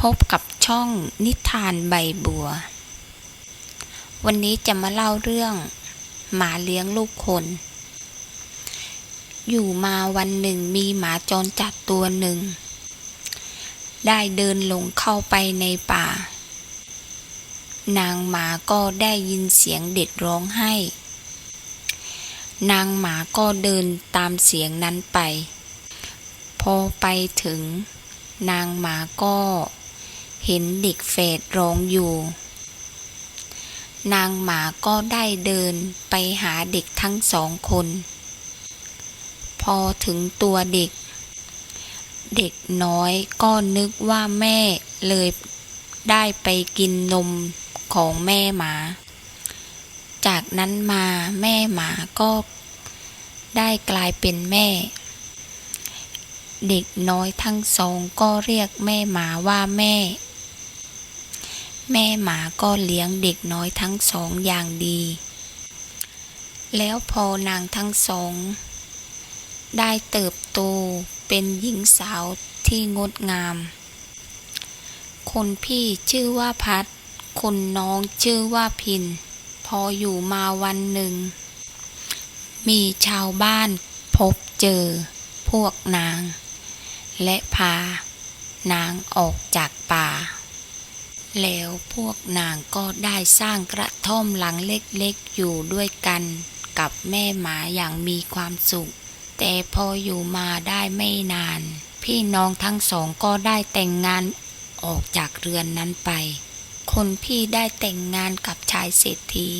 พบกับช่องนิทานใบบัว วันนี้จะมาเล่าเรื่อง หมาเลี้ยงลูกคน อยู่มาวันหนึ่งมีหมาจรจัดตัวหนึ่ง ได้เดินลงเข้าไปในป่า นางหมาก็ได้ยินเสียงเด็กร้องไห้ นางหมาก็เดินตามเสียงนั้นไป พอไปถึงนางหมาก็ เห็นเด็กเฟดร้องอยู่ นางหมาก็ได้เดินไปหาเด็กทั้งสองคน พอถึงตัวเด็ก เด็กน้อยก็นึกว่าแม่เลยได้ไปกินนมของแม่หมา จากนั้นมาแม่หมาก็ได้กลายเป็นแม่ เด็กน้อยทั้งสองก็เรียกแม่หมาว่าแม่ แม่หมาก็เลี้ยงเด็กน้อยทั้งสองอย่างดี แล้วพอนางทั้งสอง ได้เติบโตเป็นหญิงสาวที่งดงาม คนพี่ชื่อว่าพัด คนน้องชื่อว่าพิน พออยู่มาวันหนึ่ง มีชาวบ้านพบเจอพวกนาง และพานางออกจากป่า แล้วพวกนางก็ได้สร้างกระท่อมหลังเล็กๆอยู่ด้วยกันกับแม่หมาอย่างมีความสุข แต่พออยู่มาได้ไม่นาน พี่น้องทั้งสองก็ได้แต่งงานออกจากเรือนนั้นไป คนพี่ได้แต่งงานกับชายเศรษฐี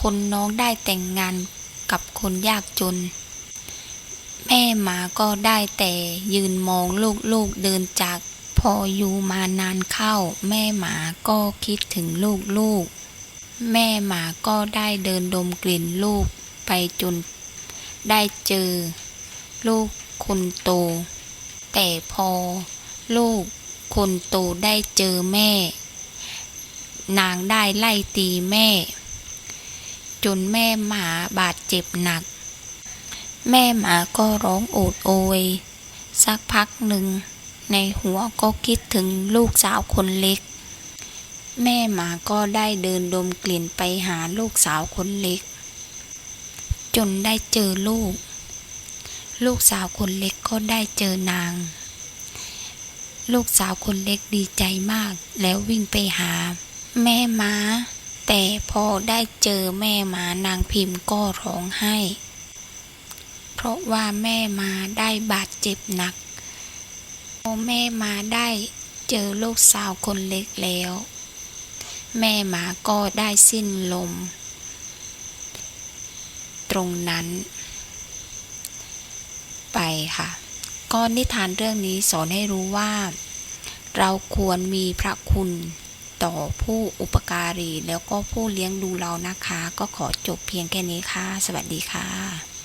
คนน้องได้แต่งงานกับคนยากจน แม่หมาก็ได้แต่ยืนมองลูกๆเดินจาก ออยู่มานานเข้า แม่หมาก็คิดถึงลูกๆ แม่หมาก็ได้เดินดมกลิ่นลูกไปจนได้เจอ ลูกคนโต แต่พอลูกคนโตได้เจอแม่ นางได้ไล่ตีแม่ จนแม่หมาบาดเจ็บหนัก แม่หมาก็ร้องโอดโอย สักพักหนึ่ง ในหัวก็คิดถึงลูกสาวคนเล็ก แม่หมาก็ได้เดินดมกลิ่นไปหาลูกสาวคนเล็ก จนได้เจอลูก ลูกสาวคนเล็กก็ได้เจอนาง ลูกสาวคนเล็กดีใจมาก แล้ววิ่งไปหา แม่หมาแต่พอได้เจอแม่หมานางพิมพ์ก็ร้องไห้ เพราะว่าแม่มาได้บาดเจ็บหนัก แม่มาได้เจอลูกสาวคนเล็กแล้ว แม่หมาก็ได้สิ้นลม ตรงนั้น ไปค่ะก็นิทานเรื่องนี้สอนให้รู้ว่า เราควรมีพระคุณต่อผู้อุปการีแล้วก็ผู้เลี้ยงดูเรานะคะ ก็ขอจบเพียงแค่นี้ค่ะ สวัสดีค่ะ